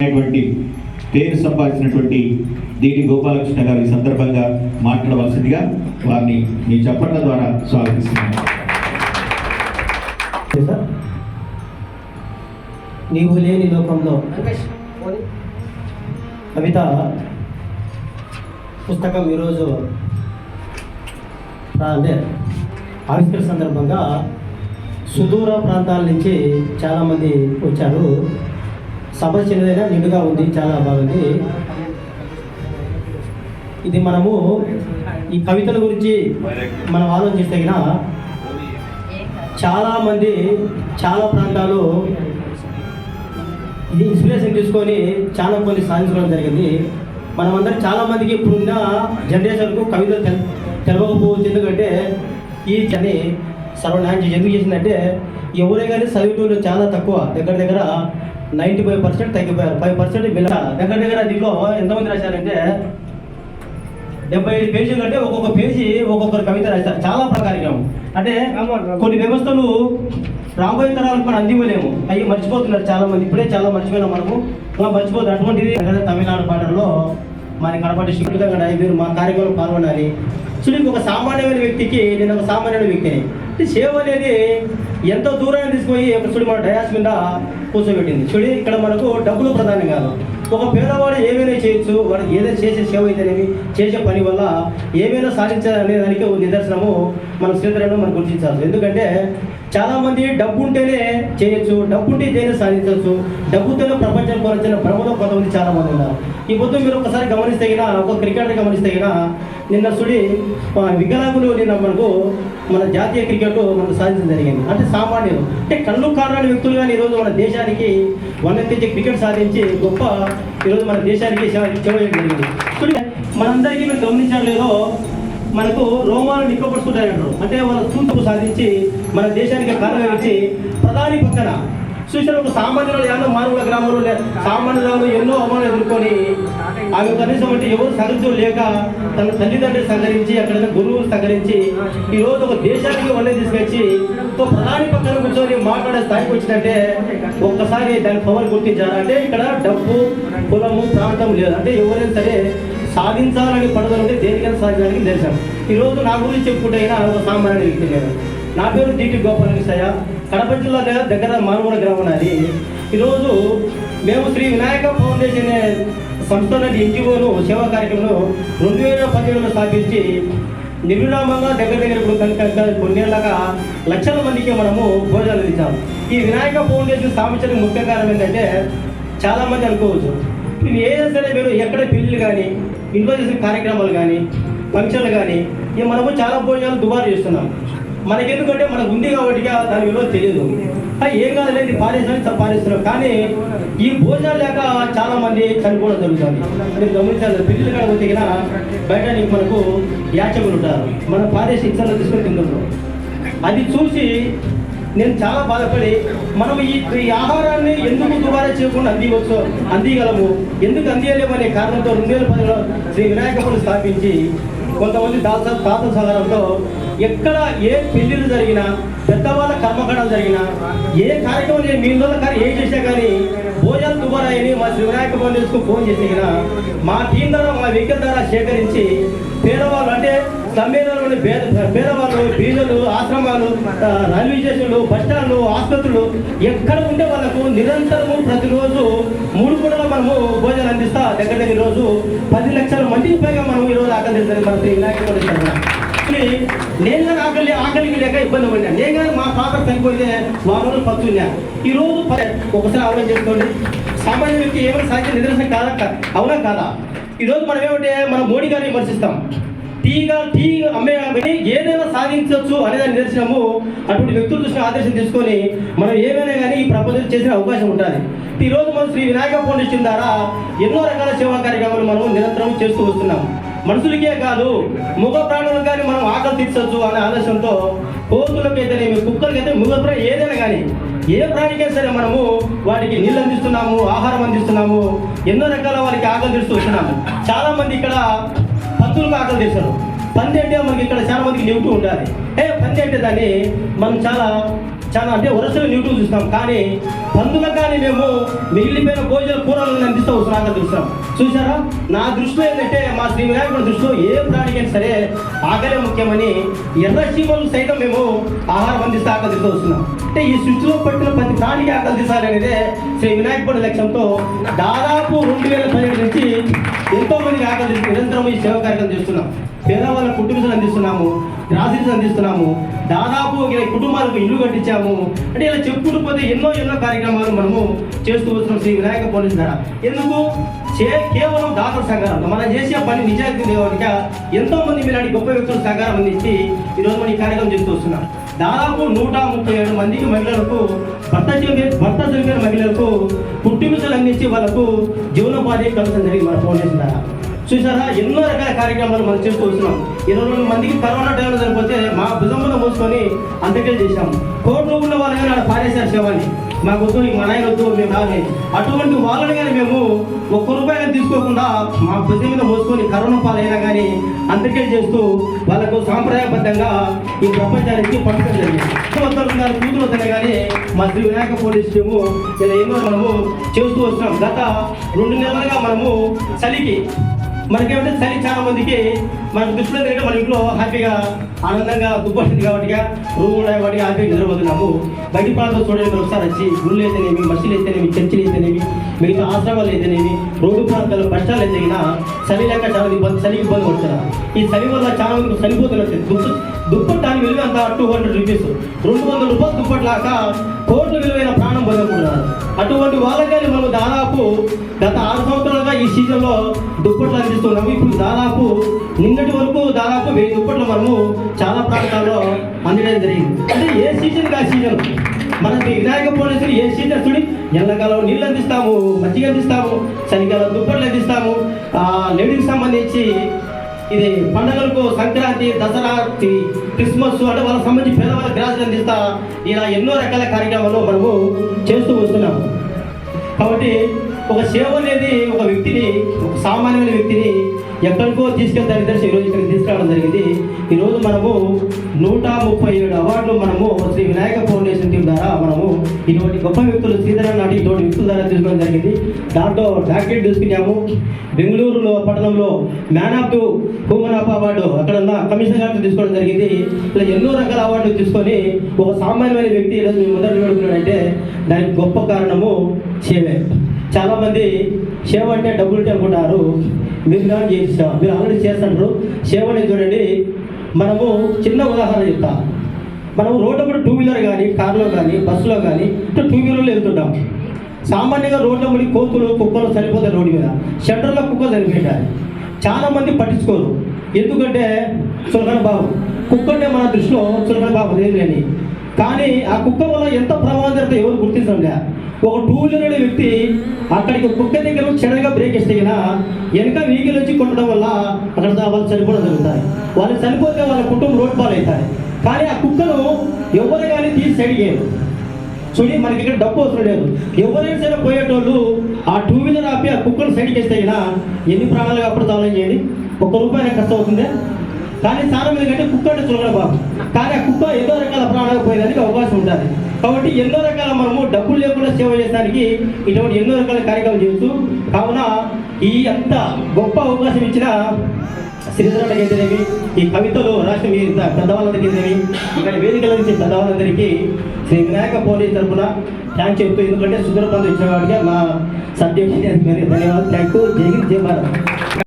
అనేటువంటి పేరు సంపాదించినటువంటి దీని గోపాలకృష్ణ గారు ఈ సందర్భంగా మాట్లాడవలసిందిగా వారిని మీ చప్పట్ల ద్వారా స్వాగతిస్తున్నాను. నీవు లేని లోకంలో కవిత పుస్తకం ఈరోజు అంటే ఆవిష్కరణ సందర్భంగా సుదూర ప్రాంతాల నుంచి చాలామంది వచ్చారు. సభ చిన్నదైనా నిండుగా ఉంది చాలా బాగుంది. ఇది మనము ఈ కవితల గురించి మనం ఆలోచిస్తే చాలామంది చాలా మంది చాలా ప్రాంతాలు ఇది ఇన్స్పిరేషన్ తీసుకొని చాలా మంది సాధించడం జరిగింది. మనమందరం చాలా మందికి ఇప్పుడున్న జనరేషన్కు కవితలు తెల్ తెలవకపోవచ్చు. ఎందుకంటే ఈ అని సర్వనాయం చేసి ఎందుకు చేసిందంటే ఎవరే కానీ చదివేటోళ్ళు చాలా తక్కువ. దగ్గర దగ్గర నైంటీ ఫైవ్ పర్సెంట్ తగ్గిపోయారు. ఫైవ్ పర్సెంట్ దగ్గర దగ్గర దీంట్లో ఎంతమంది రాశారంటే డెబ్బై ఐదు పేజీలు అంటే ఒక్కొక్క పేజీ ఒక్కొక్కరు కవిత రాస్తారు చాలా ప్రకారం అంటే కొన్ని వ్యవస్థలు రాబోయే తరాలకు మనం అందివ్వలేము. అవి మర్చిపోతున్నారు చాలా మంది ఇప్పుడే చాలా మర్చిపోయినాం మనము. ఇంకా మర్చిపోతుంది అటువంటిది తమిళనాడు పాటల్లో మన కడపటి శిక్షుడుగా మీరు మా కార్యక్రమం పాల్గొనాలి చూడండి ఒక సామాన్యమైన వ్యక్తికి నేను ఒక సామాన్యమైన వ్యక్తిని. అంటే సేవ అనేది ఎంతో దూరాన్ని తీసుకుపోయి ఒక చూడు మన డయాస్ మీద కూర్చోబెట్టింది. చూడి ఇక్కడ మనకు డబ్బులు ప్రధానం కాదు. ఒక పేదవాడు ఏమైనా చేయొచ్చు వాడు ఏదైనా చేసే సేవ అయితేనేమి చేసే పని వల్ల ఏమైనా సాధించాలనే దానికి ఒక నిదర్శనము మన శ్రీధరంలో మనం గుర్తించాలి. ఎందుకంటే చాలామంది డబ్బు ఉంటేనే చేయొచ్చు డబ్బు ఉంటే ఏదైనా సాధించవచ్చు డబ్బుతోనే ప్రపంచం కొరచిన భ్రమలో కొంతమంది చాలా మంది ఉన్నారు. ఈ పొద్దు మీరు ఒకసారి గమనిస్తే అయినా ఒక క్రికెటర్ గమనిస్తే అయినా నిన్న సుడి వికలాంగులు నిన్న మనకు మన జాతీయ క్రికెట్ మనకు సాధించడం జరిగింది. అంటే సామాన్యులు. అంటే కళ్ళు కారణాల వ్యక్తులు కానీ ఈరోజు మన దేశానికి వన్నెత్తించి క్రికెట్ సాధించి గొప్ప ఈరోజు మన దేశానికి సేవ చేయడం జరిగింది. మనందరికీ మీరు గమనించాలి లేదో మనకు రోమాలు నిక్కపరుచుకుంటారు అంటే వాళ్ళ సూచకు సాధించి మన దేశానికి కారణం ఇచ్చి ప్రధాని పక్కన చూసిన ఒక సామాన్యులు యానో మానవుల గ్రామంలో సామాన్యులు ఎన్నో అవమానాలు ఎదుర్కొని ఆమె కనీసం అంటే ఎవరు సహజం లేక తన తల్లిదండ్రులు సహకరించి అక్కడ గురువులు సహకరించి ఈ రోజు ఒక దేశానికి వల్లే తీసుకొచ్చి ఒక ప్రధాని పక్కన కూర్చొని మాట్లాడే స్థాయికి వచ్చిందంటే ఒక్కసారి దాని పవర్ గుర్తించారు అంటే ఇక్కడ డబ్బు కులము ప్రాంతం లేదు. అంటే ఎవరైనా సరే సాధించాలని పడదలంటే దేనికైనా సాధించడానికి తెలిసాం ఈరోజు నా గురించి చెప్పుకుంటే అయినా ఒక సామాన్య వ్యక్తి నేను. నా పేరు డిటి గోపాలకృష్ణయ్య. కడప జిల్లా దగ్గర మారుమూల గ్రామం అది. ఈరోజు మేము శ్రీ వినాయక ఫౌండేషన్ అనే సంస్థ ఎన్జిఓను సేవా కార్యక్రమంలో రెండు వేల పదిహేడులో స్థాపించి నిర్విరామంగా దగ్గర దగ్గర కనుక కొన్నేళ్ళగా లక్షల మందికి మనము భోజనాలు ఇచ్చాము ఈ వినాయక ఫౌండేషన్ స్థాపించడానికి ముఖ్య కారణం ఏంటంటే చాలామంది అనుకోవచ్చు. ఇది ఏదైనా సరే మీరు ఎక్కడ పెళ్ళిళ్ళు కానీ ఇంట్లో చేసిన కార్యక్రమాలు కానీ ఫంక్షన్లు కానీ ఇవి మనము చాలా భోజనాలు దుబారు చేస్తున్నాం మనకెందుకంటే మనకు ఉంది కాబట్టి దాని విలువ తెలియదు ఏం ఏం కాదులేదు పారేసాని పారేస్తున్నాం కానీ ఈ భోజనాలు లేక చాలా మంది చనిపోవడం జరుగుతుంది. మీరు గమనించాలి పిల్లలు కాడ పోతే బయట నీకు మనకు యాచకులు ఉంటారు. మనం పారేసి ఇతరులు తీసుకొని తింటున్నాం. అది చూసి నేను చాలా బాధపడి మనం ఈ ఈ ఆహారాన్ని ఎందుకు దుబారా చేయకుండా అందివచ్చు అందిగలము ఎందుకు అందియలేము అనే కారణంతో రెండు వేల పదిలో శ్రీ వినాయకపుడు స్థాపించి కొంతమంది దాత తాత సహకారంతో ఎక్కడ ఏ పెళ్ళిళ్ళు జరిగినా పెద్దవాళ్ళ కర్మకాండాలు జరిగినా ఏ కార్యక్రమం చేయ- మీ కానీ ఏం చేసినా కానీ భోజనాలు దుబారాయని మా శ్రీ వినాయక ఫౌండేషన్కు ఫోన్ చేసినా మా టీం ద్వారా మా వెహికల్ ద్వారా సేకరించి పేదవాళ్ళు అంటే సమ్మేళనంలోని పేద పేదవాళ్ళు బీజలు ఆశ్రమాలు రైల్వే స్టేషన్లు బస్టాండ్లు ఆసుపత్రులు ఎక్కడ ఉంటే వాళ్ళకు నిరంతరము ప్రతిరోజు మనము భోజనం అందిస్తా దగ్గర దగ్గర రోజు పది లక్షల మందికి పైగా మనం ఈరోజు ఆకలి చేస్తారు మన నేను కానీ ఆకలి ఆకలికి లేక ఇబ్బంది పడినా నేను కానీ మా ఫాదర్ చనిపోతే వారంలో పచ్చున్నా ఈ రోజు ఒకసారి ఆలోచన చేసుకోండి. సామాన్య వ్యక్తి ఏమైనా సాధ్యం నిదర్శనం కాదా? అవునా కాదా? ఈరోజు మనం ఏమంటే మనం మోడీ గారిని విమర్శిస్తాం. టీగా టీ అమ్మే కాబట్టి ఏదైనా సాధించవచ్చు అనేదాన్ని నిదర్శనము అటువంటి వ్యక్తులు చూసిన ఆదర్శం తీసుకొని మనం ఏమైనా కానీ ఈ ప్రపంచం చేసిన అవకాశం ఉంటుంది. ఈ రోజు మనం శ్రీ వినాయక ఫౌండేషన్ ద్వారా ఎన్నో రకాల సేవా కార్యక్రమాలు మనం నిరంతరం చేస్తూ వస్తున్నాం. మనుషులకే కాదు ముఖ ప్రాణులకు కానీ మనం ఆకలి తీర్చవచ్చు అనే ఆలోచనతో కోతులకైతేనేమి కుక్కలకైతే ముఖ ప్రాణి ఏదైనా కానీ ఏ ప్రాణికైనా సరే మనము వాటికి నీళ్ళు అందిస్తున్నాము ఆహారం అందిస్తున్నాము ఎన్నో రకాల వారికి ఆకలి తీరుస్తూ వస్తున్నాము. చాలా మంది ఇక్కడ భక్తులకు ఆకలి తీస్తారు పంది అంటే మనకి ఇక్కడ చాలా మందికి నివ్వుతూ ఉండాలి ఏ పంది అంటే దాన్ని మనం చాలా చాలా అంటే వరుసలు నివ్వుతూ చూస్తాం. కానీ పందులకు కానీ మేము మిగిలిపోయిన భోజన కూరలను అందిస్తూ వస్తున్నాక చూస్తాం. చూసారా నా దృష్టిలో ఏంటంటే మా శ్రీ వినాయకుడి దృష్టిలో ఏ ప్రాణికైనా సరే ఆకలే ముఖ్యమని ఎర్ర చీమలు సైతం మేము ఆహారం అందిస్తే ఆకలి వస్తున్నాం. అంటే ఈ సృష్టిలో పట్టిన ప్రతి ప్రాణికి ఆకలి తీసాలనేదే శ్రీ వినాయకుడి లక్ష్యంతో దాదాపు రెండు వేల పన్నెండు నుంచి ఎంతోమందికి ఆకలి నిరంతరం ఈ సేవ కార్యక్రమం చేస్తున్నాం. పేదవాళ్ళ కుటుంబాలు అందిస్తున్నాము గ్రాసరీస్ అందిస్తున్నాము దాదాపు ఇరవై కుటుంబాలకు ఇల్లు కట్టించాము. అంటే ఇలా చెప్పుకుంటూ పోతే ఎన్నో ఎన్నో కార్యక్రమాలు మనము చేస్తూ వస్తున్నాం శ్రీ వినాయక పోలీస్ ద్వారా. ఎందుకు? చే కేవలం దాతల సంఘాలు మనం చేసే పని నిజాయితీ దేవానిక ఎంతో మంది మీలాంటి గొప్ప వ్యక్తులు సహకారం అందించి ఈరోజు మనం ఈ కార్యక్రమం చేస్తూ వస్తున్నాం. దాదాపు నూట ముప్పై ఏడు మందికి మహిళలకు భర్త భర్త చనిపోయిన మహిళలకు పుట్టిమిసలు అందించి వాళ్ళకు జీవనోపాధి కలగడం జరిగింది మన ఫౌండేషన్ ద్వారా. చూసారా? ఎన్నో రకాల కార్యక్రమాలు మనం చేస్తూ వస్తున్నాం. ఇరవై రెండు మందికి కరోనా టైంలో సరిపోతే మా భుజంలో మోసుకొని అంత్యక్రియ చేశాం. కోర్టులో ఉన్న వాళ్ళు కానీ ఆడ పారేశారు శవాన్ని. మాకు వద్దు మా నాయన వద్దు మేము రాని అటువంటి వాళ్ళని కానీ మేము ఒక్క రూపాయలు తీసుకోకుండా మా భుజం మీద మోసుకొని కరోనా పాలైనా కానీ అంతకే చేస్తూ వాళ్ళకు సాంప్రదాయబద్ధంగా ఈ ప్రపంచానికి పంపడం జరిగింది. వద్దరు కూతురు వద్దనే కానీ మా శ్రీ వినాయక పోలీస్ టీము ఇలా ఎన్నో మనము చేస్తూ వస్తున్నాం. గత రెండు నెలలుగా మనము చలికి మనకేమంటే చలి చాలా మందికి మన దృష్టిలో తిరిగి మన ఇంట్లో హ్యాపీగా ఆనందంగా దుబ్బొస్తుంది కాబట్టి రూమ్ ఉన్నాయి కాబట్టి హ్యాపీగా నిద్రపోతున్నాము. బయట ప్రాంతం చూడండి ఒకసారి వచ్చి గుళ్ళు అయితేనేమి మసీలు అయితేనేమి చర్చిలు అయితేనేమి మిగతా ఆశ్రమాలు అయితేనేమి రోడ్డు ప్రాంతాల్లో కష్టాలు అయితేగినా చలి లేక చాలా ఇబ్బంది చలికి ఇబ్బంది పడుతున్నారు. ఈ చలి వల్ల చాలా మంది చనిపోతున్నట్టు దుప్ప దుప్పట్టానికి విలువ అంత టూ హండ్రెడ్ రూపీస్. రెండు వందల రూపాయలు దుప్పట్లాక కోట్ల విలువైన ప్రాణం పొందకూడదు అటువంటి వాళ్ళకని మనం దాదాపు గత ఆరు సంవత్సరాలుగా ఈ సీజన్లో దుప్పట్లు అందిస్తున్నాము. ఇప్పుడు దాదాపు నిన్నటి వరకు దాదాపు వెయ్యి దుప్పట్లు మనము చాలా ప్రాంతాల్లో అందడం జరిగింది. అంటే ఏ సీజన్ ఆ సీజన్? మనకి వినాయక పోలీసులు ఏ సీజన్ చూడి ఎండాకాలం నీళ్ళు అందిస్తాము మజ్జిగ అందిస్తాము చలికాలం దుప్పట్లు అందిస్తాము. లేడీకి సంబంధించి ఇది పండుగలకు సంక్రాంతి దసరా క్రిస్మస్ అంటే వాళ్ళకి సంబంధించి పేదవాళ్ళ గ్రాసులు అందిస్తా ఇలా ఎన్నో రకాల కార్యక్రమాలు మనము చేస్తూ వస్తున్నాము కాబట్టి ఒక సేవ అనేది ఒక వ్యక్తిని ఒక సామాన్యమైన వ్యక్తిని ఎక్కడికో తీసుకెళ్తాను తెలిసి ఈరోజు ఇక్కడికి తీసుకురావడం జరిగింది. ఈరోజు మనము నూట ముప్పై ఏడు అవార్డులు మనము శ్రీ వినాయక ఫౌండేషన్ టీం ద్వారా మనము ఇటువంటి గొప్ప వ్యక్తులు శ్రీధరన్ నాటి ఇటువంటి వ్యక్తుల ద్వారా తీసుకోవడం జరిగింది. దాంట్లో డాక్టరేట్ తీసుకున్నాము బెంగళూరులో పట్టణంలో man of the human of award అక్కడ ఉన్న కమిషనర్ గారితో తీసుకోవడం జరిగింది. ఇలా ఎన్నో రకాల అవార్డులు తీసుకొని ఒక సామాన్యమైన వ్యక్తి ఈరోజు మీ ముందర నిలబడుకున్నాడంటే దానికి గొప్ప కారణము సేవే చాలామంది సేవ అంటే డబ్బులు ఉంటే అనుకుంటారు. మీరు కానీ చేసేసాం మీరు ఆల్రెడీ చేస్తున్నారు. సేవ అనేది చూడండి. మనము చిన్న ఉదాహరణ చెప్తా. మనం రోడ్డు కూడా టూ వీలర్ కానీ కార్లో కానీ బస్సులో కానీ ఇట్లా టూ వీలర్లో వెళ్తుంటాం. సామాన్యంగా రోడ్ల ముడి కోతులు కుక్కలు చనిపోతాయి రోడ్డు మీద. షట్టర్లో కుక్కలు చనిపోయింటాయి చాలా మంది పట్టించుకోరు. ఎందుకంటే చులకన బాబు కుక్క అంటే మన దృష్టిలో చులకన బాబు లేదు కానీ కానీ ఆ కుక్క వల్ల ఎంత ప్రమాదం జరిగితే ఎవరు గుర్తించడం ఒక టూ వీలర్ అనే వ్యక్తి అక్కడికి కుక్క దగ్గర చెడగా బ్రేక్ వేస్తే వెనక వెహికల్ వచ్చి కొట్టడం వల్ల అక్కడ వాళ్ళు చనిపోవడం జరుగుతాయి. వాళ్ళు చనిపోతే వాళ్ళ కుటుంబం రోడ్ పాలవుతాయి కానీ ఆ కుక్కను ఎవరు కానీ తీసి సైడ్ చూడి మనకి ఇక్కడ డబ్బు అవసరం లేదు. ఎవరైనా సరే పోయేటోళ్ళు ఆ టూ వీలర్ ఆపి ఆ కుక్కను సైడ్కి వేస్తే అయినా ఎన్ని ప్రాణాలు అప్పుడు ఆలోచన చేయండి? ఒక్క రూపాయి ఖర్చు అవుతుంది? కానీ స్థానం ఎందుకంటే కుక్క అంటే చులకడ బాబు. కానీ ఆ కుక్క ఎన్నో రకాల ప్రాణాలు పోయేదానికి అవకాశం ఉంటుంది. కాబట్టి ఎన్నో రకాల మనము డబ్బులు లేకుండా సేవ చేయడానికి ఇటువంటి ఎన్నో రకాల కార్యక్రమం చేస్తూ కావున ఈ అంత గొప్ప అవకాశం ఇచ్చిన శ్రీధరానికి అయితేనేమి ఈ కవితలు రాష్ట్రం మీ పెద్దవాళ్ళందరికీ అయితేనేమి ఇక్కడ వేదికల నుంచి పెద్దవాళ్ళందరికీ శ్రీ వినాయక పోలీస్ తరఫున థ్యాంక్ చెప్తూ ఎందుకంటే సుందర ఇచ్చిన వాడిగా మా సబ్జెక్ట్ ధన్యవాదాలు. థ్యాంక్ యూ జై హింద్ జై భారత్.